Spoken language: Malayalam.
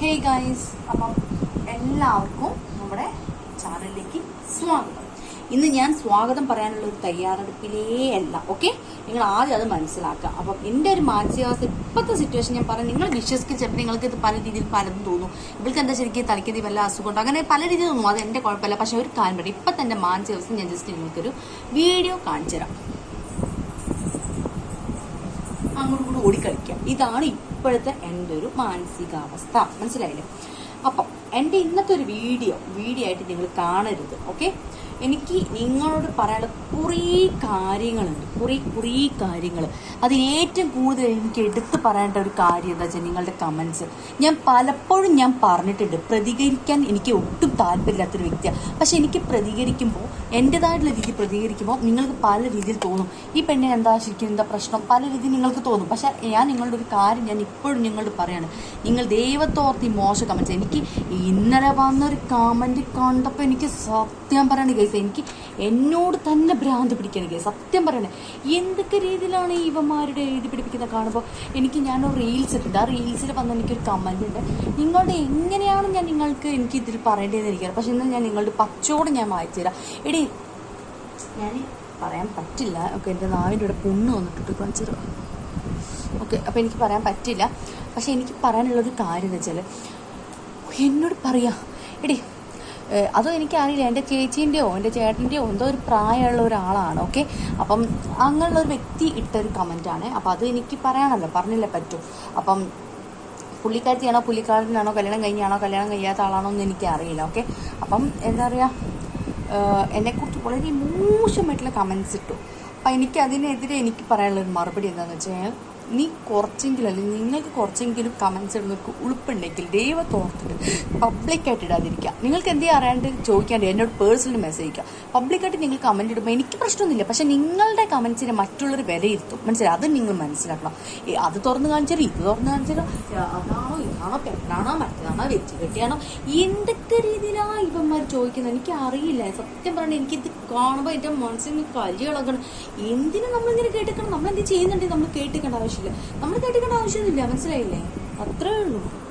ഹേ ഗൈസ് അപ്പം എല്ലാവർക്കും നമ്മുടെ ചാനലിലേക്ക് സ്വാഗതം. ഇന്ന് ഞാൻ സ്വാഗതം പറയാനുള്ള ഒരു തയ്യാറെടുപ്പിലേ അല്ല ഓക്കെ നിങ്ങൾ ആദ്യം അത് മനസ്സിലാക്കുക. അപ്പം എന്റെ ഒരു മാനസികാവസ്ഥ ഇപ്പോഴത്തെ സിറ്റുവേഷൻ ഞാൻ പറഞ്ഞു നിങ്ങൾ വിശ്വസിക്കുന്ന ചിലപ്പോൾ നിങ്ങൾക്ക് ഇത് പല രീതിയിൽ പലതും തോന്നും. ഇവൾക്ക് എന്താ ശരിക്കും തലയ്ക്കതി വല്ല അസുഖമുണ്ടോ അങ്ങനെ പല രീതിയിൽ തോന്നും. അത് എന്റെ കുഴപ്പമില്ല. പക്ഷെ ഒരു കാര്യം പറയും ഇപ്പം തന്നെ മാനസികാവസ്ഥ ഞാൻ ജസ്റ്റ് നിങ്ങൾക്കൊരു വീഡിയോ കാണിച്ചു തരാം അങ്ങോട്ടും കൂടെ ഓടിക്കളിക്കാം. ഇതാണ് ഇപ്പോഴത്തെ എന്റെ ഒരു മാനസികാവസ്ഥ. മനസ്സിലായില്ലേ? അപ്പം എന്റെ ഇന്നത്തെ ഒരു വീഡിയോ വീഡിയോ ആയിട്ട് നിങ്ങൾ കാണരുത് ഓക്കെ? എനിക്ക് നിങ്ങളോട് പറയാനുള്ള കുറേ കാര്യങ്ങളുണ്ട്. കുറേ കുറേ കാര്യങ്ങൾ. അതിന് ഏറ്റവും കൂടുതൽ എനിക്ക് എടുത്ത് പറയേണ്ട ഒരു കാര്യം എന്താ വെച്ചാൽ നിങ്ങളുടെ കമൻസ് ഞാൻ പലപ്പോഴും ഞാൻ പറഞ്ഞിട്ടുണ്ട് പ്രതികരിക്കാൻ എനിക്ക് ഒട്ടും താല്പര്യമില്ലാത്തൊരു വ്യക്തിയാണ് പക്ഷെ എനിക്ക് പ്രതികരിക്കുമ്പോൾ എന്റെതായിട്ടുള്ള രീതിയിൽ പ്രതികരിക്കുമ്പോൾ നിങ്ങൾക്ക് പല രീതിയിൽ തോന്നും. ഈ പെണ്ണിന് എന്താ ശരിക്കും എന്താ പ്രശ്നം? പല രീതിയിൽ നിങ്ങൾക്ക് തോന്നും. പക്ഷേ ഞാൻ നിങ്ങളുടെ ഒരു കാര്യം ഞാൻ ഇപ്പോഴും നിങ്ങളോട് പറയാണ്. നിങ്ങൾ ദൈവത്തോർത്തി മോശം കമൻസ് എനിക്ക് ഇന്നലെ വന്നൊരു കമന്റ് കണ്ടപ്പോൾ എനിക്ക് സത്യം പറയണ കേസ് എനിക്ക് എന്നോട് തന്നെ ഭ്രാന്ത് പിടിക്കണ കേസ് സത്യം പറയണേ എന്തൊക്കെ രീതിയിലാണ് ഇവന്മാരുടെ എഴുതി പിടിപ്പിക്കുന്നത് കാണുമ്പോൾ എനിക്ക് ഞാൻ റീൽസ് ഇട്ടിട്ടുണ്ട് ആ റീൽസിൽ വന്ന എനിക്കൊരു കമന്റ് ഉണ്ട്. നിങ്ങളുടെ എങ്ങനെയാണ് ഞാൻ നിങ്ങൾക്ക് എനിക്ക് ഇതിൽ പറയേണ്ടതെന്ന് എനിക്കറിയാം പക്ഷെ ഇന്ന് ഞാൻ നിങ്ങളുടെ പച്ചോടെ ഞാൻ വായിച്ചു തരാം. എടി ഞാൻ പറയാൻ പറ്റില്ല. ഓക്കെ എന്റെ നാവിന്റെ ഇവിടെ പുണ്ണ് വന്നിട്ട് കാണിച്ചു ഓക്കെ അപ്പോൾ എനിക്ക് പറയാൻ പറ്റില്ല. പക്ഷെ എനിക്ക് പറയാനുള്ളൊരു കാര്യം എന്ന് വെച്ചാൽ എന്നോട് പറയാം എടി അതും എനിക്കറിയില്ല എന്റെ ചേച്ചീന്റെയോ എന്റെ ചേട്ടന്റെയോ എന്തോ ഒരു പ്രായമുള്ള ഒരാളാണ് ഓക്കെ? അപ്പം അങ്ങനെയുള്ള ഒരു വ്യക്തി ഇട്ടൊരു കമന്റാണ്. അപ്പം അത് എനിക്ക് പറയാനല്ലോ പറഞ്ഞില്ലേ പറ്റൂ. അപ്പം പുള്ളിക്കാരത്തിയാണോ പുള്ളിക്കാരനാണോ കല്യാണം കഴിഞ്ഞാണോ കല്യാണം കഴിയാത്ത ആളാണോ എന്ന് എനിക്ക് അറിയില്ല ഓക്കെ? അപ്പം എന്താ പറയുക എന്നെക്കുറിച്ച് വളരെ മോശമായിട്ടുള്ള കമൻസ് ഇട്ടു. അപ്പം എനിക്ക് അതിനെതിരെ എനിക്ക് പറയാനുള്ള ഒരു മറുപടി എന്താണെന്ന് വെച്ച് കഴിഞ്ഞാൽ നീ കുറച്ചെങ്കിലും അല്ലെങ്കിൽ നിങ്ങൾക്ക് കുറച്ചെങ്കിലും കമൻസ് ഇടുന്നവർക്ക് ഉളുപ്പുണ്ടെങ്കിൽ ദൈവത്തോർത്തിട്ട് പബ്ലിക്കായിട്ട് ഇടാതിരിക്കുക. നിങ്ങൾക്ക് എന്തേ അറിയാണ്ട് ചോദിക്കാണ്ട് എന്നോട് പേഴ്സണൽ മെസ്സേജ് അയക്കുക. പബ്ലിക്കായിട്ട് നിങ്ങൾ കമന്റ് ഇടുമ്പോൾ എനിക്ക് പ്രശ്നമൊന്നുമില്ല. പക്ഷെ നിങ്ങളുടെ കമൻസിനെ മറ്റുള്ളവർ വിലയിരുത്തും. മനസ്സിലായി? അത് നിങ്ങൾ മനസ്സിലാക്കണം. അത് തുറന്ന് കാണിച്ചാലും ഇത് തുറന്ന് കാണിച്ചാലും അതാണോ ഇതാണോ പെണ്ണാണോ മറ്റേതാണോ വെച്ച് കെട്ടിയാണോ? എന്തൊക്കെ രീതിയിലാണ് ഇവന്മാർ ചോദിക്കുന്നത്? എനിക്ക് അറിയില്ല. സത്യം പറഞ്ഞാൽ എനിക്കിത് കാണുമ്പോൾ എന്റെ മനസ്സിന് കലി എന്തിനാ നമ്മളിങ്ങനെ കേട്ടിക്കണം നമ്മളെന്ത് ചെയ്യുന്നുണ്ടെങ്കിൽ നമ്മൾ കേട്ടിക്കേണ്ട ആവശ്യമില്ല. നമ്മൾ കേട്ടിക്കേണ്ട ആവശ്യമൊന്നുമില്ല. മനസ്സിലായില്ലേ? അത്രേ ഉള്ളൂ.